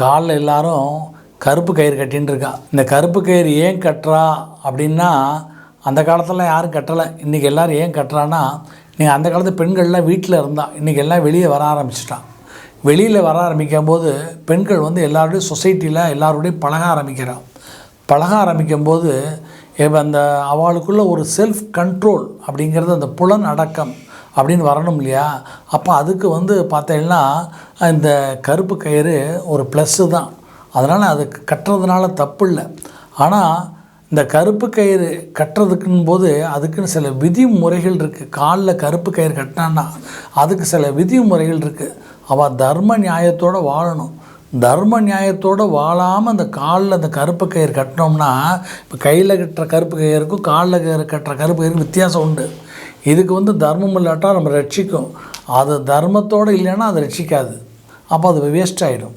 காலில் எல்லாரும் கருப்பு கயிறு கட்டின்னு இருக்கா. இந்த கருப்பு கயிறு ஏன் கட்டுறா அப்படின்னா அந்த காலத்தில் யாரும் கட்டலை. இன்றைக்கி எல்லோரும் ஏன் கட்டுறான்னா நீங்கள் அந்த காலத்து பெண்கள்லாம் வீட்டில் இருந்தா இன்றைக்கி எல்லாம் வெளியே வர ஆரம்பிச்சிட்டான். வெளியில் வர ஆரம்பிக்கும் போது பெண்கள் வந்து எல்லாருடைய சொசைட்டியில் எல்லாருடையும் பழக ஆரம்பிக்கிறான் பழக ஆரம்பிக்கும் போது இப்போ அந்த அவளுக்குள்ள ஒரு செல்ஃப் கண்ட்ரோல் அப்படிங்கிறது அந்த புலன் அடக்கம் அப்படின்னு வரணும் இல்லையா? அப்போ அதுக்கு வந்து பார்த்தீங்கன்னா இந்த கருப்பு கயிறு ஒரு ப்ளஸ்ஸு தான். அதனால் அது கட்டுறதுனால தப்பு இல்லை. ஆனால் இந்த கருப்பு கயிறு கட்டுறதுக்குன்னு போது அதுக்குன்னு சில விதிமுறைகள் இருக்குது காலில் கருப்பு கயிறு கட்டினான்னா அதுக்கு சில விதிமுறைகள் இருக்குது அவள் தர்ம நியாயத்தோடு வாழணும். தர்ம நியாயத்தோடு வாழாமல் அந்த காலில் அந்த கருப்பு கயிறு கட்டினோம்னா இப்போ கையில் கட்டுற கருப்பு கயிறுக்கும் காலில் கயிறு கட்டுற கருப்பு கயிறுக்கும் வித்தியாசம் உண்டு. இதுக்கு வந்து தர்மம் இல்லாட்டா நம்ம ரட்சிக்கும். அது தர்மத்தோடு இல்லைன்னா அது ரட்சிக்காது. அப்போ அது வேஸ்ட் ஆகிடும்